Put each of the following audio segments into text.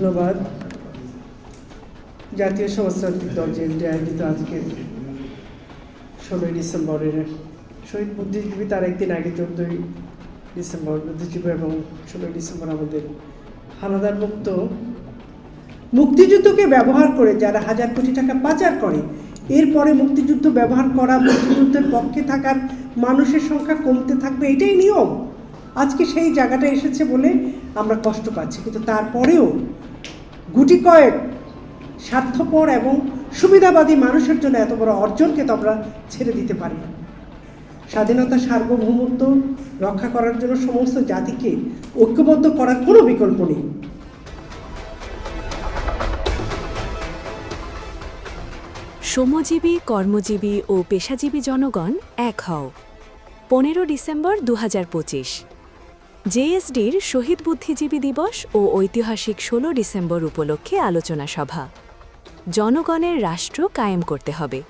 ধন্যবাদ। জাতীয় সমাজতান্ত্রিক দল জেএসডি আয়োজিত আজকে ষোলোই ডিসেম্বরের শহীদ বুদ্ধিজীবী তার একদিন আগে চোদ্দোই ডিসেম্বর বুদ্ধিজীবী এবং ষোলোই ডিসেম্বর আমাদের হানাদার মুক্ত মুক্তিযুদ্ধকে ব্যবহার করে যারা হাজার কোটি টাকা পাচার করে, এরপরে মুক্তিযুদ্ধ ব্যবহার করা, মুক্তিযুদ্ধের পক্ষে থাকার মানুষের সংখ্যা কমতে থাকবে, এটাই নিয়ম। আজকে সেই জায়গাটা এসেছে বলে আমরা কষ্ট পাচ্ছি। কিন্তু তারপরেও গুটি কয়েক স্বার্থপর এবং সুবিধাবাদী মানুষের জন্য এত বড় অর্জনকে তো আমরা ছেড়ে দিতে পারি না। স্বাধীনতা সার্বভৌমত্ব রক্ষা করার জন্য সমস্ত জাতিকে ঐক্যবদ্ধ করার কোনো বিকল্প নেই। শ্রমজীবী, কর্মজীবী ও পেশাজীবী জনগণ এক হও। পনেরো ডিসেম্বর দু হাজার পঁচিশ। জেএসডির শহীদ বুদ্ধিজীবী দিবস ও ঐতিহাসিক ষোলো ডিসেম্বর উপলক্ষে আলোচনা সভা। জনগণের রাষ্ট্র কায়েম করতে হবে।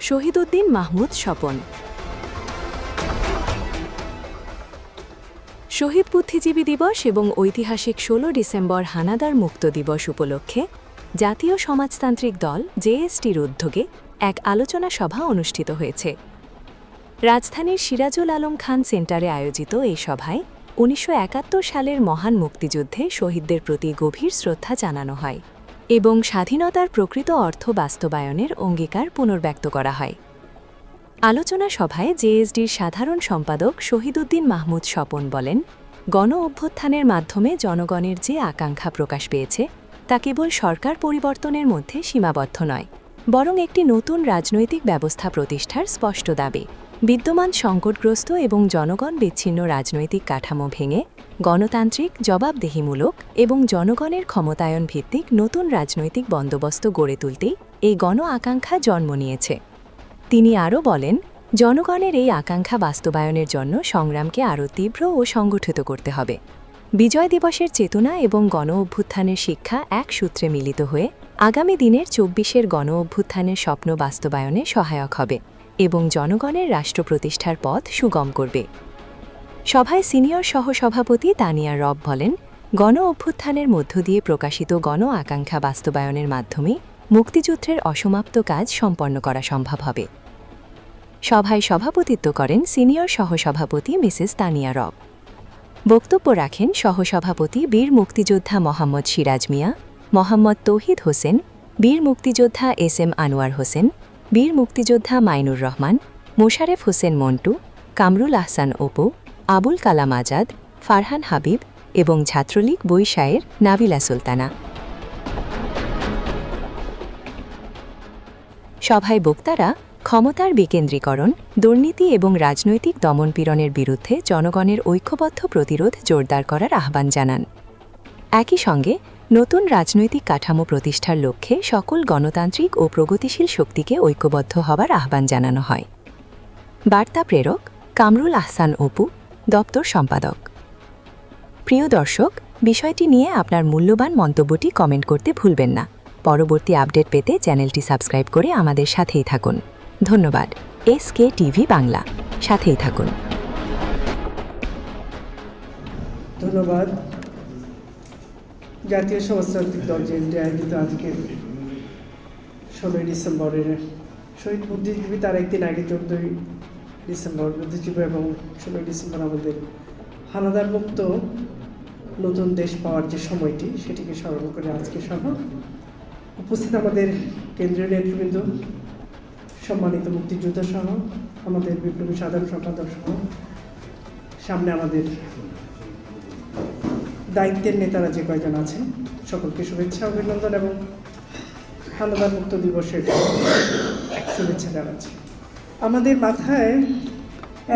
শহীদউদ্দিন মাহমুদ স্বপন। শহীদ বুদ্ধিজীবী দিবস এবং ঐতিহাসিক ষোলো ডিসেম্বর হানাদার মুক্ত দিবস উপলক্ষে জাতীয় সমাজতান্ত্রিক দল জেএসটির উদ্যোগে এক আলোচনা সভা অনুষ্ঠিত হয়েছে। রাজধানীর সিরাজুল আলম খান সেন্টারে আয়োজিত এই সভায় উনিশশো একাত্তর সালের মহান মুক্তিযুদ্ধে শহীদদের প্রতি গভীর শ্রদ্ধা জানানো হয় এবং স্বাধীনতার প্রকৃত অর্থ বাস্তবায়নের অঙ্গীকার পুনর্ব্যক্ত করা হয়। আলোচনা সভায় জেএসডির সাধারণ সম্পাদক শহীদুদ্দিন মাহমুদ স্বপন বলেন, গণ অভ্যুত্থানের মাধ্যমে জনগণের যে আকাঙ্ক্ষা প্রকাশ পেয়েছে, তা কেবল সরকার পরিবর্তনের মধ্যে সীমাবদ্ধ নয়, বরং একটি নতুন রাজনৈতিক ব্যবস্থা প্রতিষ্ঠার স্পষ্ট দাবি। বিদ্যমান সংকটগ্রস্ত এবং জনগণ বিচ্ছিন্ন রাজনৈতিক কাঠামো ভেঙে গণতান্ত্রিক জবাবদেহিমূলক এবং জনগণের ক্ষমতায়ন ভিত্তিক নতুন রাজনৈতিক বন্দোবস্ত গড়ে তুলতেই এই গণ আকাঙ্ক্ষা জন্ম নিয়েছে। তিনি আরও বলেন, জনগণের এই আকাঙ্ক্ষা বাস্তবায়নের জন্য সংগ্রামকে আরও তীব্র ও সংগঠিত করতে হবে। বিজয় দিবসের চেতনা এবং গণ অভ্যুত্থানের শিক্ষা এক সূত্রে মিলিত হয়ে আগামী দিনের চব্বিশের গণ অভ্যুত্থানের স্বপ্ন বাস্তবায়নে সহায়ক হবে। এবং জনগণের রাষ্ট্র প্রতিষ্ঠার পথ সুগম করবে। সভায় সিনিয়র সহসভাপতি তানিয়া রব বলেন, গণ অভ্যুত্থানের মধ্য দিয়ে প্রকাশিত গণ আকাঙ্ক্ষা বাস্তবায়নের মাধ্যমে মুক্তিযুদ্ধের অসমাপ্ত কাজ সম্পন্ন করা সম্ভব হবে। সভায় সভাপতিত্ব করেন সিনিয়র সহসভাপতি মিসেস তানিয়া রব। বক্তব্য রাখেন সহসভাপতি বীর মুক্তিযোদ্ধা মোহাম্মদ সিরাজ মিয়া, মোহাম্মদ তৌহিদ হোসেন, বীর মুক্তিযোদ্ধা এস এম আনোয়ার হোসেন বীর মুক্তিযোদ্ধা মাইনুর রহমান, মোশারেফ হোসেন মন্টু, কামরুল আহসান ওপো, আবুল কালাম আজাদ, ফারহান হাবিব এবং ছাত্রলীগ বৈশায়ের নাবিলা সুলতানা। সভায় বক্তারা ক্ষমতার বিকেন্দ্রীকরণ, দুর্নীতি এবং রাজনৈতিক দমনপীড়নের বিরুদ্ধে জনগণের ঐক্যবদ্ধ প্রতিরোধ জোরদার করার আহ্বান জানান। একই সঙ্গে নতুন রাজনৈতিক কাঠামো প্রতিষ্ঠার লক্ষ্যে সকল গণতান্ত্রিক ও প্রগতিশীল শক্তিকে ঐক্যবদ্ধ হবার আহ্বান জানানো হয়। বার্তা প্রেরক কামরুল আহসান অপু, দপ্তর সম্পাদক। প্রিয় দর্শক, বিষয়টি নিয়ে আপনার মূল্যবান মন্তব্যটি কমেন্ট করতে ভুলবেন না। পরবর্তী আপডেট পেতে চ্যানেলটি সাবস্ক্রাইব করে আমাদের সাথেই থাকুন। ধন্যবাদ। S K TV Bangla. সাথেই থাকুন। ধন্যবাদ। জাতীয় সমাজতান্ত্রিক দল জেএসডি আয়োজিত আজকে ষোলোই ডিসেম্বরের শহীদ বুদ্ধিজীবী তার একদিন আগে চোদ্দোই ডিসেম্বর বুদ্ধিজীবী এবং ষোলোই ডিসেম্বর আমাদের হানাদার মুক্ত নতুন দেশ পাওয়ার যে সময়টি, সেটিকে স্মরণ করে আজকে সহ উপস্থিত আমাদের কেন্দ্রীয় নেতৃবৃন্দ, সম্মানিত মুক্তিযোদ্ধা সহ, আমাদের বিপ্লবী সাধারণ সম্পাদক সহ, সামনে আমাদের দায়িত্বের নেতারা যে কয়জন আছেন, সকলকে শুভেচ্ছা, অভিনন্দন এবং হানাদার মুক্ত দিবসের শুভেচ্ছা জানাচ্ছি। আমাদের মাথায়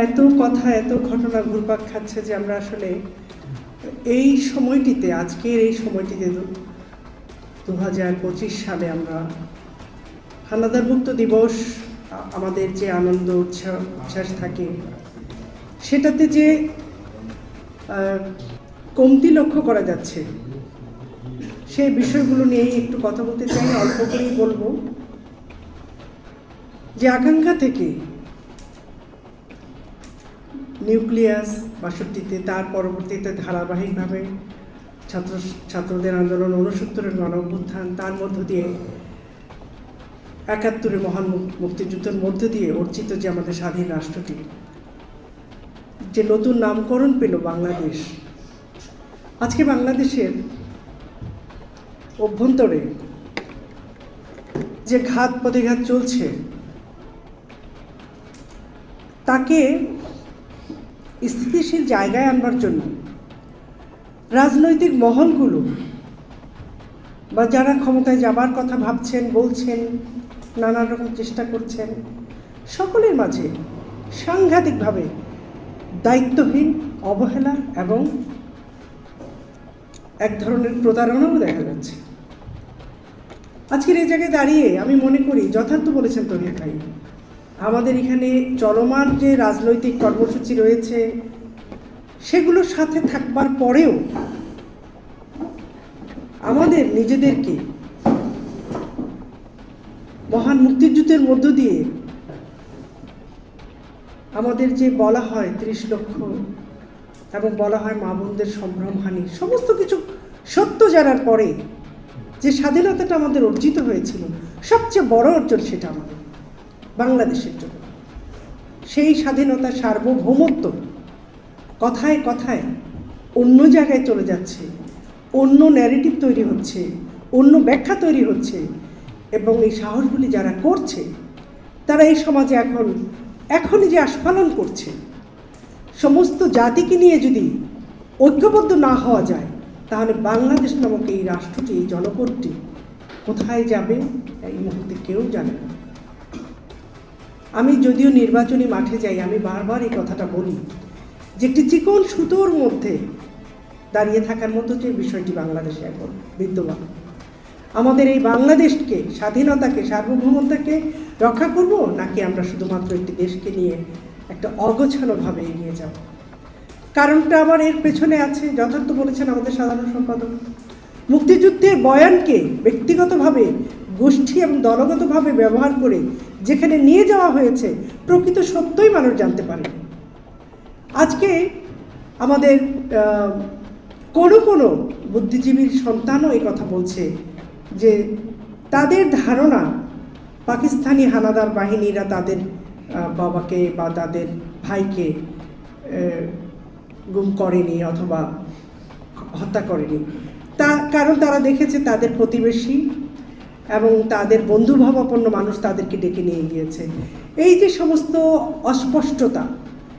এত কথা, এত ঘটনা ঘুরপাক খাচ্ছে যে আমরা আসলে এই সময়টিতে, আজকের এই সময়টিতে দু হাজার পঁচিশ সালে আমরা হানাদার মুক্ত দিবস আমাদের যে আনন্দ উচ্ছ্বাস থাকে, সেটাতে যে কমতি লক্ষ্য করা যাচ্ছে। সেই বিষয়গুলো নিয়েই একটু কথা বলতে চাই, অল্প করেই বলব। যে আকাঙ্ক্ষা থেকে নিউক্লিয়াস বাষট্টিতে, তার পরবর্তীতে ধারাবাহিকভাবে ছাত্র, ছাত্রদের আন্দোলন উনসত্তরের গণ অভ্যুত্থান তার মধ্য দিয়ে একাত্তরের মহান মুক্তিযুদ্ধের মধ্য দিয়ে অর্জিত যে আমাদের স্বাধীন রাষ্ট্রটি যে নতুন নামকরণ পেল বাংলাদেশ। আজকে বাংলাদেশের অভ্যন্তরে যে ঘাত প্রতিঘাত চলছে, তাকে স্থিতিশীল জায়গায় আনবার জন্য রাজনৈতিক মহলগুলো বা যারা ক্ষমতায় যাবার কথা ভাবছেন, বলছেন নানা রকম চেষ্টা করছেন, সকলের মাঝে সাংঘাতিকভাবে দায়িত্বহীন, অবহেলা এবং এক ধরনের প্রতারণাও দেখা যাচ্ছে। আজকের এই জায়গায় দাঁড়িয়ে আমি মনে করি, যথার্থ বলেছেন তরিয়া ভাই, আমাদের এখানে চলমান যে রাজনৈতিক কর্মসূচি রয়েছে, সেগুলোর সাথে থাকবার পরেও আমাদের নিজেদেরকে মহান মুক্তিযুদ্ধের মধ্য দিয়ে আমাদের যে বলা হয় ত্রিশ লক্ষ এবং বলা হয় মা বোনদের সম্ভ্রমহানি। সমস্ত কিছু সত্য জানার পরে যে স্বাধীনতাটা আমাদের অর্জিত হয়েছিল, সবচেয়ে বড় অর্জন সেটা আমাদের, বাংলাদেশের জন্য। সেই স্বাধীনতা সার্বভৌমত্ব কথায় কথায় অন্য জায়গায় চলে যাচ্ছে, অন্য ন্যারেটিভ তৈরি হচ্ছে, অন্য ব্যাখ্যা তৈরি হচ্ছে, এবং এই সাহসগুলি যারা করছে, তারা এই সমাজে এখন, এখনই যে আস্ফালন করছে সমস্ত জাতিকে নিয়ে যদি ঐক্যবদ্ধ না হওয়া যায়, তাহলে বাংলাদেশ নামক এই রাষ্ট্রটি, এই জনপদটি কোথায় যাবে এই মুহূর্তে কেউ জানে না। আমি যদিও নির্বাচনী মাঠে যাই, আমি বারবার এই কথাটা বলি যে একটি চিকন সুতোর মধ্যে দাঁড়িয়ে থাকার মতো যে বিষয়টি বাংলাদেশে এখন বিদ্যমান। আমাদের এই বাংলাদেশকে, স্বাধীনতাকে সার্বভৌমতাকে রক্ষা করব, নাকি আমরা শুধুমাত্র একটি দেশকে নিয়ে একটা অগোছালোভাবে এগিয়ে যাব। কারণটা আমার এর পেছনে আছে, যথার্থ বলেছেন আমাদের সাধারণ সম্পাদক। মুক্তিযুদ্ধের বয়ানকে ব্যক্তিগতভাবে, গোষ্ঠী এবং দলগতভাবে ব্যবহার করে যেখানে নিয়ে যাওয়া হয়েছে, প্রকৃত সত্যই মানুষ জানতে পারে আজকে আমাদের কোনো কোনো বুদ্ধিজীবীর সন্তানও এই কথা বলছে যে তাদের ধারণা পাকিস্তানি হানাদার বাহিনীরা তাদের বাবাকে বা তাদের ভাইকে গুম করেনি অথবা হত্যা করেনি। তা, কারণ তারা দেখেছে তাদের প্রতিবেশী এবং তাদের বন্ধুভাবাপন্ন মানুষ তাদেরকে ডেকে নিয়ে গিয়েছে। এই যে সমস্ত অস্পষ্টতা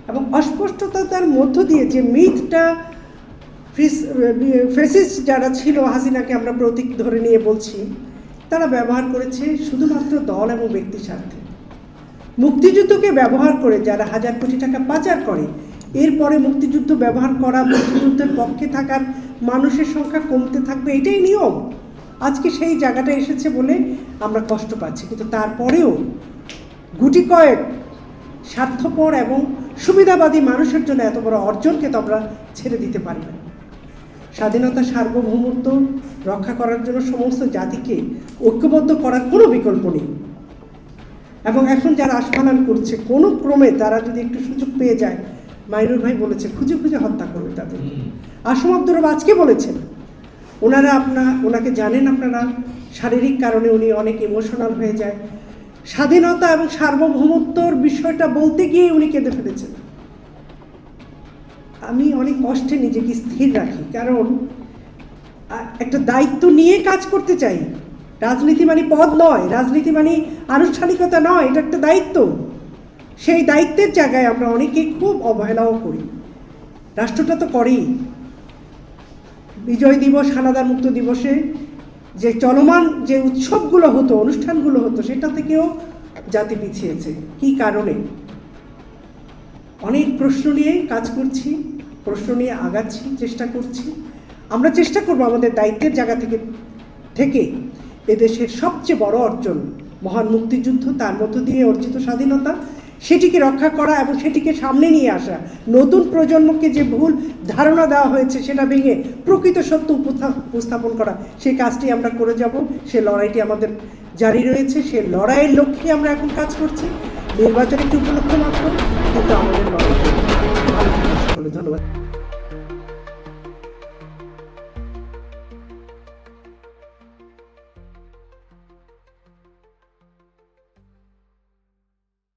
এবং অস্পষ্টতার মধ্য দিয়ে যে মিথটা ফেসিস যারা ছিল, হাসিনাকে আমরা প্রতীক ধরে নিয়ে বলছি, তারা ব্যবহার করেছে শুধুমাত্র দল এবং ব্যক্তি স্বার্থে। মুক্তিযুদ্ধকে ব্যবহার করে যারা হাজার কোটি টাকা পাচার করে, এরপরে মুক্তিযুদ্ধ ব্যবহার করা, মুক্তিযুদ্ধের পক্ষে থাকার মানুষের সংখ্যা কমতে থাকবে, এটাই নিয়ম। আজকে সেই জায়গাটা এসেছে বলে আমরা কষ্ট পাচ্ছি। কিন্তু তারপরেও গুটি কয়েক স্বার্থপর এবং সুবিধাবাদী মানুষের জন্য এত বড় অর্জনকে তো আমরা ছেড়ে দিতে পারি না। স্বাধীনতা সার্বভৌমত্ব রক্ষা করার জন্য সমস্ত জাতিকে ঐক্যবদ্ধ করার কোনো বিকল্প নেই। এবং এখন যারা আস্ফালন করছে কোনো ক্রমে তারা যদি একটু সুযোগ পেয়ে যায় মাইনুর ভাই বলেছে খুঁজে খুঁজে হত্যা করবে তাদের। আসম আব্দুর আজকে বলেছেন ওনারা আপনা ওনাকে জানেন আপনারা শারীরিক কারণে উনি অনেক ইমোশনাল হয়ে যায়। স্বাধীনতা এবং সার্বভৌমত্বর বিষয়টা বলতে গিয়ে উনি কেঁদে ফেলেছেন। আমি অনেক কষ্টে নিজেকে স্থির রাখি কারণ একটা দায়িত্ব নিয়ে কাজ করতে চাই রাজনীতি মানে পদ নয়, রাজনীতি মানে আনুষ্ঠানিকতা নয়, এটা একটা দায়িত্ব। সেই দায়িত্বের জায়গায় আমরা অনেকে খুব অবহেলাও করি। রাষ্ট্রটা তো করেই। বিজয় দিবস, হানাদার মুক্ত দিবসে যে চলমান যে উৎসবগুলো হতো, অনুষ্ঠানগুলো হতো, সেটা থেকেও জাতি পিছিয়েছে। কি কারণে? অনেক প্রশ্ন নিয়ে কাজ করছি, প্রশ্ন নিয়ে আগাচ্ছি, চেষ্টা করছি। আমরা চেষ্টা করব আমাদের দায়িত্বের জায়গা থেকে থেকে এদেশের সবচেয়ে বড় অর্জন, মহান মুক্তিযুদ্ধ তার মধ্য দিয়ে অর্জিত স্বাধীনতা, সেটিকে রক্ষা করা এবং সেটিকে সামনে নিয়ে আসা, নতুন প্রজন্মকে যে ভুল ধারণা দেওয়া হয়েছে সেটা ভেঙে প্রকৃত সত্য উপস্থা- উপস্থাপন করা, সেই কাজটি আমরা করে যাব। সে লড়াইটি আমাদের জারি রয়েছে, সে লড়াইয়ের লক্ষ্যে আমরা এখন কাজ করছি। নির্বাচন একটি উপলক্ষ মাত্র, কিন্তু আমাদের লড়াই ধন্যবাদ।